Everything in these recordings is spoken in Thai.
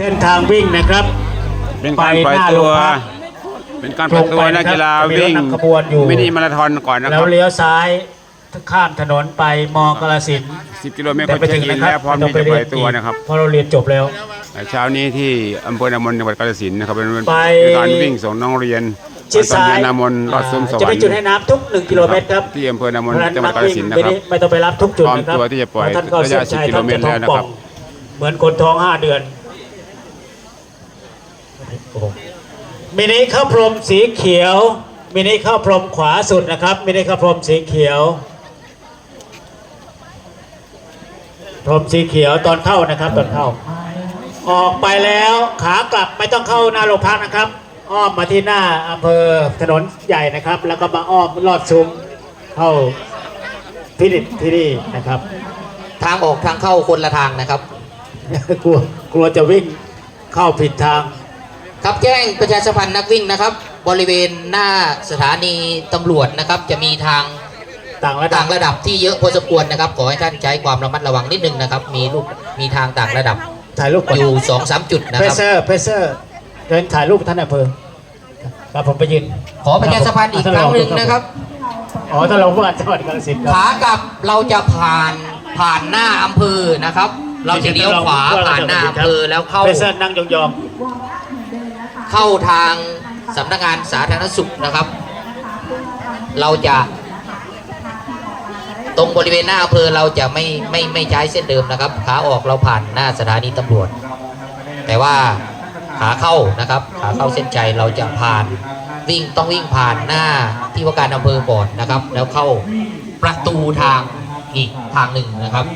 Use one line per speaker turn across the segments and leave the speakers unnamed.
เส้นทางวิ่งนะครับ
เป็นการปล่อย
ไปหน้า
ตัว
โรงพัก
เป็นการปล่อยตัวนักกีฬา
ตรงไปนะครับ
วิ่ง
จะมีรถนำขบวนอยู่
มินิมาราธอนก่อนนะค
แล้
รั
ว
บ
เลี้ยวซ้ายข้ามถนนไปมอกรสินธุ์
10กิโลเมตร
แต่
ก็
ไป
เช็
ถึ
ค
ง
อิน
นะค
แล้
รั
ว
บ
พร้อม
ไม่ต้ง
ที่จะปล่อย
รี
ตัวนะครับ
เพราะเราเรียนจบแล้ว
เช้านี้ที่อำเภอนามนจังหวัดกาฬสินธุ์นะครับเป็น
ไป
เป็นการวิ่งส่งน้องเรียน
ชิด
ตอน
ซ้าย
เรียนนามนรอดซุ้มสวรรค์
จะไปจุดให้น้ำทุก1กิโลเมตรครับ
ที่อำเภอนาม
เพ
น
ราะฉะนั้น
จังหวั
นั
ด
ก
กาฬ
วิ่ง
สินธุ์นะ
ไม่
ครั
ได้
บ
ไม่ต้องไปรับทุกจุดนะครับ
พร้อมตัวที่จะปล่อย
เพราท่านเข้า
ระยะ
เส้นชัย
10กิโล
ท่าน
เมต
จะ
ร
ท้อง
แล้วนะ
ป่อ
ครั
ง
บ
เหมือนคนท้อง5เดือนโอ้โห มินิข้าวพรมสีเขียว มินิข้าวพรมขวาสุดนะครับ มินิข้าวพรมสีเขียว พรมสีเขียวตอนเข้านะครับตอนเข้า ออกไปแล้วขากลับไม่ต้องเข้าหน้าโรงพักนะครับ อ้อมมาที่หน้าอำเภอถนนใหญ่นะครับ แล้วก็มาอ้อมลอดซุ้มเข้าพินิจที่นี่นะครับ
ทางออกทางเข้าคนละทางนะครับ
กลัวกลัวจะวิ่งเข้าผิดทาง
ครับแจ้งประชาสัมพันธ์นักวิ่งนะครับ บริเวณหน้าสถานีตำรวจนะครับ จะมีทาง
ต่างระดั
ต่า
บ
งระดับที่เยอะพอสมควรนะครับ ขอให้ท่านใช้ความระมัดระวังนิดนึงนะครับ มีลูกมีทางต่างระดับ
ถ่ายรูปก่อน
อยู่สองสามจุดนะ
เพ
ค
ร
รั
ส
บ
เซอร์เพรสเซอร์เดินถ่ายรูปท่านอำเภอครับผมไปยืน
ขอประชาสัมพันธ์อีกครั้งหนึ่งนะครับ
อ๋อท่านรองผู้ว่าจังหวัดกาฬสินธุ์ครับ
ขากลับเราจะผ่านผ่านหน้าอำเภอนะครับ เราจะเลี้ยวขวาผ่านหน้าอำเภอแล้วเข้า
เพรสเซอร์นั่งยอง
เข้าทางสำนักงานสาธารณสุขนะครับ เราจะตรงบริเวณหน้าอำเภอเราจะไม่ไม่ไม่ใช้เส้นเดิมนะครับ ขาออกเราผ่านหน้าสถานีตำรวจ แต่ว่าขาเข้านะครับ ขาเข้าเส้นใจเราจะผ่านวิ่งต้องวิ่งผ่านหน้าที่ว่าการอำเภอก่อนนะครับ แล้วเข้าประตูทางอีกทางหนึ่งนะครับ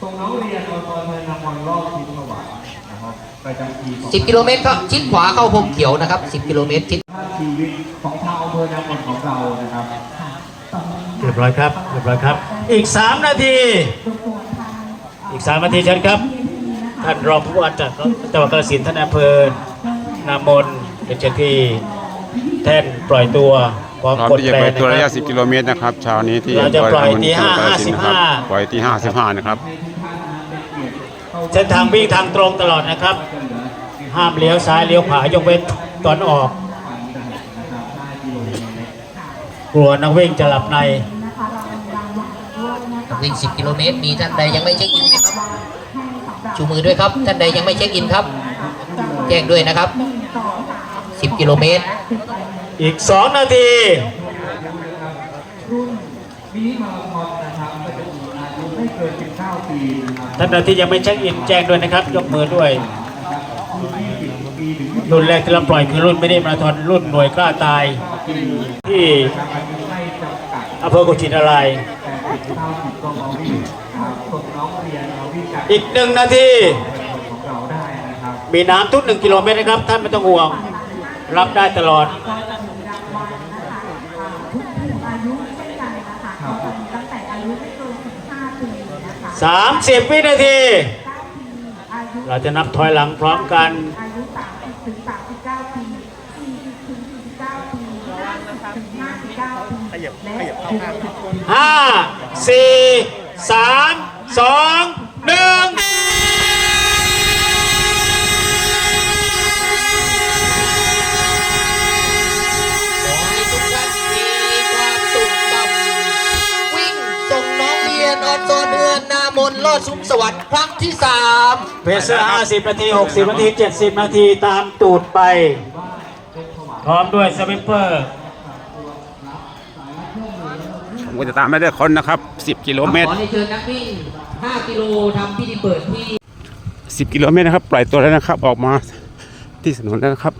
ส่งน้องเรียนอพรนำวันรอบทิศสวรรค์นะครับประจำปีของ
10กิโลเมตรก็ชิดขวาเข้าพรมเขียวนะครับ10กิโลเมตรชิด
ท่าชีวิตของชาวอำเภอนามนของเรานะครับ
ๆเรียบร้อยครับเรียบร้อยครับ อีก 3 นาที อีก 3 นาทีเชิญครับ ท่านรองผู้ว่าจากจังหวัดกาฬสินธุ์ท่านอำเภอนามนเป็นเชิญที่แท่นปล่อยตัวพร้อม
พร้อม
กด
ที่จะ
แตร
ปล่อย
นะ
ตัวระ
ค
ยะ
รับ
10 กิโลเมตรนะครับเช้านี้ที่
เราจะ
อำเภอ
ปล่อย
นามน
ที่
จังหวัดกาฬสินธุ์นะครับ
55
ปล่อยที่ 55 นะครับ
เส้นทางวิ่งทางตรงตลอดนะครับ ห้ามเลี้ยวซ้ายเลี้ยวขวายกเว้นตอนออก กลัวนักวิ่งจะหลับใน
วิ่ง 10 กิโลเมตร มีท่านใดยังไม่เช็คอินไหมครับ ชูมือด้วยครับ ท่านใดยังไม่เช็คอินครับ แจ้งด้วยนะครับ 10 กิโลเมตร
อีก 2 นาที
9 ปี
ท่านใดที่ยังไม่เช็คอินแจ้งด้วยนะครับ ยกมือด้วยรุ่นแรกที่เราปล่อยคือรุ่นไม่ได้มาราธอนรุ่นหน่วยกล้าตายที่
อำ
เภอกุชินาราย
อีก
หนึ่งนาทีมีน้ำทุกหนึ่งกิโลเมตรนะครับ ท่านไม่ต้องห่วง รับได้ตลอด 30 วินาที เราจะนับถอยหลังพร้อมกัน ห้าสี่สามสองหนึ่ง
น้องเรียนออนโซนเดือนนามนลอดซุ้มสวรรค์ครั้งที่3
เพเซอร์ห้าสิบนาทีหกสิบนาทีเจ็ดสิบนาทีตามตูดไป พร้อมด้วยสวิปเปอร์
ผมก็จะตามไม่ได้คนนะครับ 10 กิโลเมตร
ขอเชิญนักวิ่ง5กิโลทำพิธีเปิดที่
10 กิโลเมตรนะครับ ปล่อยตัวแล้วนะครับ ออกมาที่ถนนแล้วนะครับ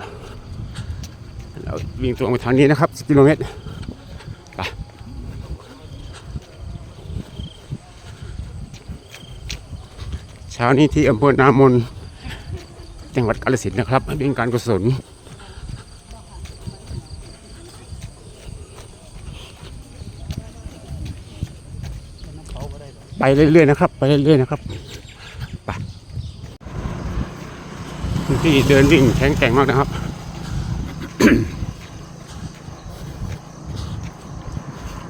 เราวิ่งตรงไปทางนี้นะครับ 10 กิโลเมตรไปเช้านี้ที่อำเภอนามน จังหวัดกาฬสินธุ์นะครับวิ่งการกุศลไปเรื่อยๆนะครับ ไปเรื่อยๆนะครับไปที่เดินวิ่งแข็งแกร่งมากนะครับ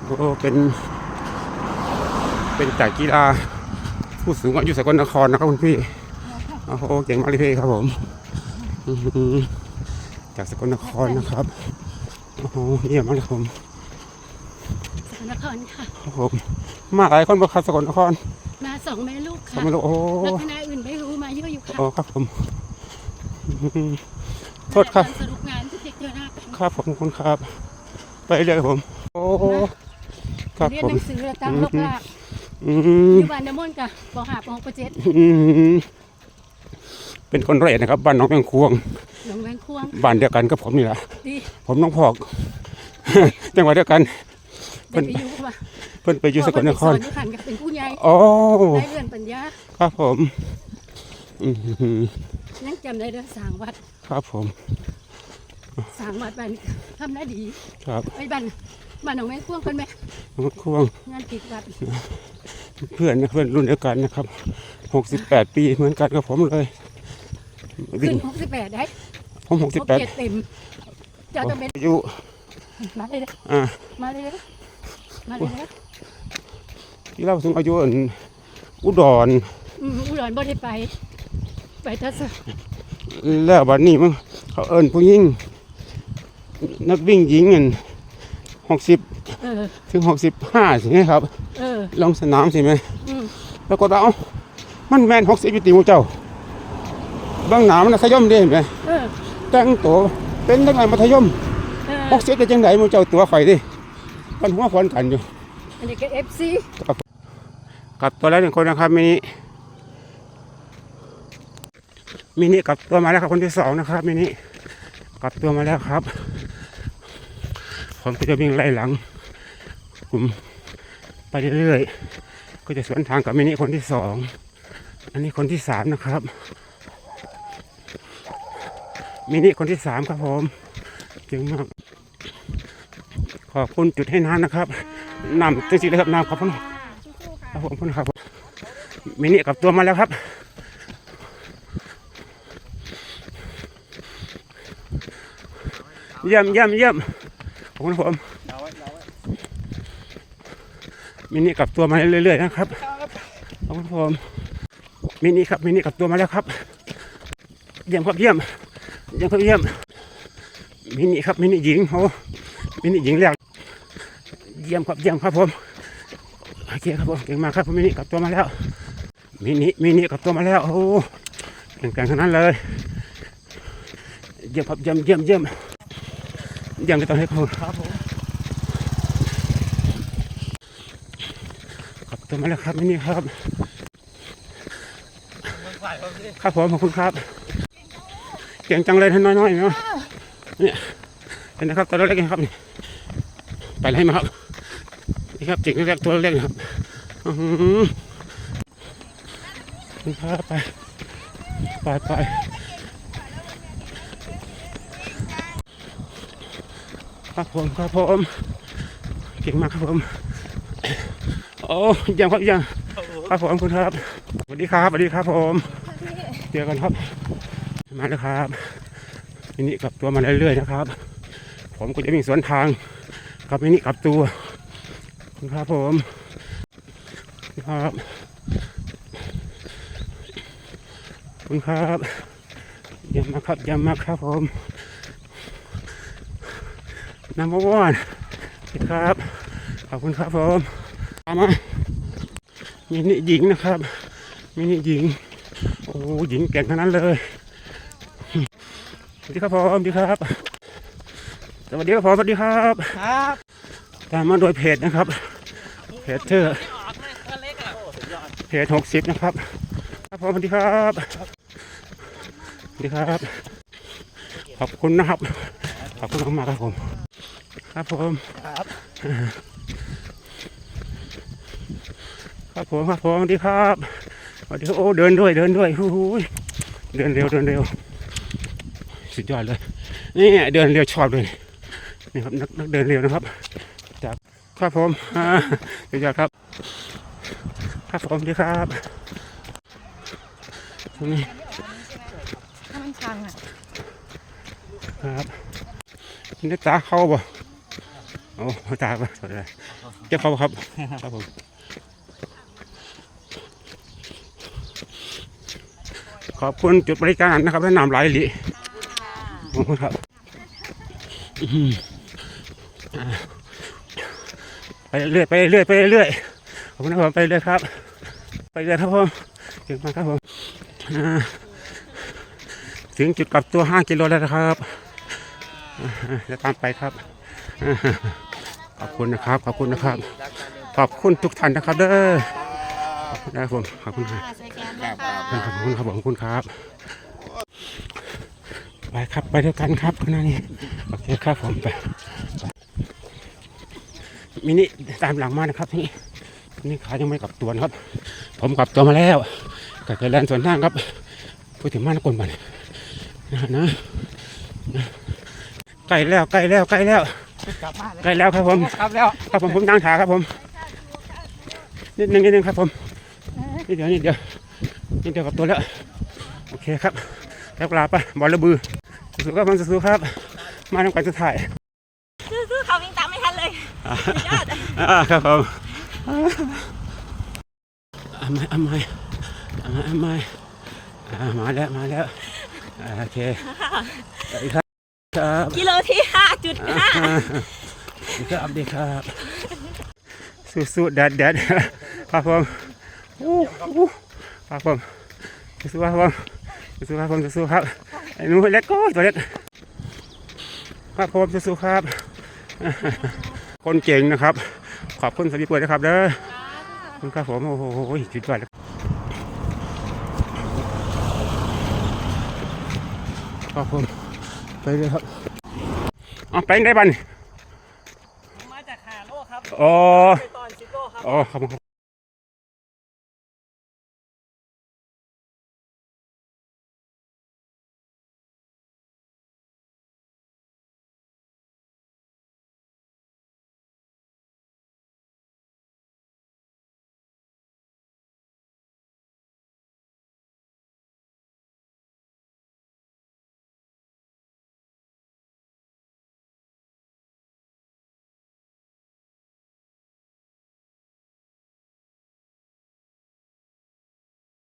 โอ้เป็น เป็นจากกีฬา ผู้สูงอายุสกลนครนะครับคุณพี่โอ้โหเก่งมากเลยพี่ครับผมอื้อหือจากสกลนครนะครับโอ้โหเยี่ยมมากเลยครับผม
สกลนครค่ะ
ครับผมมาหลายคนบ่ครับสกลนคร
มาสองแม่ลูก
ทำ
ค่ะ
ไมรู้โอ้โห
แล้วคณะอื่นไม่รู้มาเยอะอยู่ค่ะ
โอ้ครับผมอื้อหือโทษครับ
สรุปงานที่เด็กเจอหน้ากัน
ครับผมขอบคุณครับ ไปเรื่อยครับผม โอ้ครับ
เรียน
ผ
ห
ม
นังสือตามโลกลาก
อื
อ
ม
ยู่บ้านน้ำมนต์ค่ะปหาปหกปเจ็ด
อืมเป็นคนร้อยเอ็ดนะครับ บ้านน้องแมงควง
หลวงแวงควง
บ้านเดียวกันกับผมนี่แหละ
ดี
ผมน้องพอก จังหวัดเดียวกัน
เด็กไปอยู่ค่ะ
เพิ่นไปอยู่สกลนคร
พ่อเพิ่นไปสอนอยู่ขันกับเป็นผู้ใหญ่
โอ้
ได้เรือนปัญญา
ครับผม อืม
ยังจำได้เด้อสร้างวัด
ครับผม
สร้างวัดบ้านทำได้ดี
ครับ
ไอ้บ้านบ้านหนองแวงควงคนไหม
น้องควง
งานผิดวัด
เพื่อนนะเพื่อนรุ่นเดียวกันนะครับหกสิบแปดปีเหมือนกันกับผมเลยวิ่
ขึ้
ง
นหกสิบแปดได้
ผมหก
ห
สิบ
ก
แปด
เจ็ดเต็มเจ้าต้องเป็น
อายุ
มาเลยเด้อ
อ่า
มาเลยเด้อมาเลยเด้อ
ที่เราถึงอายุอันอุดร
อืมอุดรบ่ได้ไป ไปทัศ
แล้ววันนี้มั้งเขาเอิ้นผู้หญิง นักวิ่งหญิงเงินหกสิบ
เออ
ถึงหกสิบห้าใช่ไหมครับ
เออ
ลงสนามใช่ไหม
อืม
แล้วก็เรามันแมนหกสิบปีติหมูเจ้าเบางหนามันนะสยมเด้เห็นไหม
เออ
แต่งตัวเป็นนักเรียนมัธยม
เออ
หกสิบจะจังไดหมูเจ้าตัวไฟดิกันหัวควนกันอยู่
อันนี้ก็เอฟซี
กับตัวแล้วหนึ่งคนนะครับมินิมินิกลับตัวมาแล้วครับคนที่สองนะครับมินิกลับตัวมาแล้วครับ ผมก็จะวิ่งไล่หลัง กลุ่มไปเรื่อยๆ ก็จะสวนทางกับมินิคนที่สอง อันนี้คนที่สามนะครับ มินิคนที่สามครับผมเก่งมาก ขอบคุณจุดให้น้ำนะครับ น้ำจริงๆเลยครับน้ำขอบคุณครับผมคุณครับผมมินิกลับตัวมาแล้วครับเยี่ยมเยี่ยมเยี่ยม ขอบคุณครับผมมินิกลับตัวมาเรื่อยๆนะครับขอบคุณครับผมมินิครับมินิกลับตัวมาแล้วครับ เยี่ยมครับเยี่ยมเยี่ยมครับเยี่ยมมินิครับมินิหญิงโอ้มินิหญิงแรกเยี่ยมครับเยี่ยมครับผมโอเคครับผมเก่งมากครับผมมินิกลับตัวมาแล้วมินิมินิกลับตัวมาแล้วโอ้โหเก่งๆทั้งนั้นเลยเยี่ยมครับเยี่ยมเยี่ยมเยี่ยม เยี่ยมจะต้องให้เขาครับผมกลับตัวมาแล้วครับมินิครับครับผมขอบคุณครับเก่งจังเลยท่านน้อยๆเนาะเนี่ยเห็นนะครับตัวเล็กๆครับนี่ไปเลยมาครับนี่ครับจิกเล็กๆตัวเล็กนะครับอื้อหือคุณพาไปไปไป ครับผมครับผมเก่งมากครับผมโอ้ยังครับยังครับผมคุณครับสวัสดีครับสวัสดีครับผมเจอกันครับ มาแล้วครับมินิกลับตัวมาเรื่อยๆนะครับ ผมก็จะวิ่งสวนทางกับมินิกลับตัวคุณครับผมครับขอบคุณครับยี่ยมากครับยี่ยมมากครับผม น้ำม้วนครับ ขอบคุณครับผมตามมามินิหญิงนะครับมินิหญิง โอ้หญิงเก่งทั้งนั้นเลยสวัสดีครับผมสวัสดีครับ สวัสดีครับผมสวัสดีครับตามมาโดยเพจนะครับ เพจเธอเพจหกสิบนะครับ ครับผมสวัสดีครับสวัสดีครับ ขอบคุณนะครับ ขอบคุณมากๆครับผม ครับผมครับผมครับผมสวัสดีครับสวัสดีครับโอ้เดินด้วยเดินด้วยหูยเดินเร็วเดินเร็ว สุดยอดเลยนี่เดินเร็วชอบเลยนี่ครับนักนักเดินเร็วนะครับจากครับผมอ่าสุดยอดครับ ครับผมดีครับตรงนี้
ถ้ามันชังอะ
ครับนี่ตาเข้าบ่ โอ้ตาสวัสดีเจ้าเขาครับ ครับผมขอบคุณจุดบริการนะครับและนำไหลหลีขอบคุณครับ ไปเรื่อยไปเรื่อยไปเรื่อยขอบคุณนะครับผมไปเรื่อยครับ ไปเรื่อยครับผมถึงมาครับผมถึงจุดกลับตัว 5 กิโลแล้วนะครับจะตามไปครับ ขอบคุณนะครับ ขอบคุณนะครับ ขอบคุณทุกท่านนะครับ เด้อขอบคุณนะครับผมขอบคุณครับขอบคุณครับขอบคุณครับไปครับไปด้วยกันครับข้างหน้านี้โอเคครับผมไปมินิตามหลังมานะครับนี่นี่ขายังไม่กลับตัวนะครับ ผมกลับตัวมาแล้วกับไกลนด์สวนทางครับพูดถึงมานกลบันนะนะใกล้แล้วใกล้แล้วใกล้แล้ว ใกล้แล้วครับผม
ครับแล้ว
ครับผมผมนั่งขาครับผม นิดนึงนิดนึงครับผมนิดเดียวนิดเดียวนิดเดียวกับตัวแล้วโอเคครับแล้วกลาไปบอลระบือสู้ๆครับผมสู้ๆครับ มาทำการสุดท้าย
สู้ๆเขาวิ่งตามไม่ทันเลย
อ่าครับผมทำไมทำไมทำไมทำไมอ่ามาแล้วมาแล้วอ่าโอเคสวัสดี ครับครับ
กิโลที่ห้าจุดห้า
ครับดีครับสู้ๆแดดแดดครับผมอู้อู้ครับผมสู้ๆครับผมสู้ๆครับผมสู้ๆครับไอ้หนูเล็กก็ตัวเล็กครับผมสู้ๆครับ คนเก่งนะครับ ขอบคุณสวัสดีป่วยนะครับเด้อขอบคุณครับผมโอ้โหจุดยอดเลยครับผม ไปเลยครับเอาไปไหนบ้าน
มาจากหาโลครับ
อ๋อ
ไปตอนสิบโลครับ
อ๋อครับผม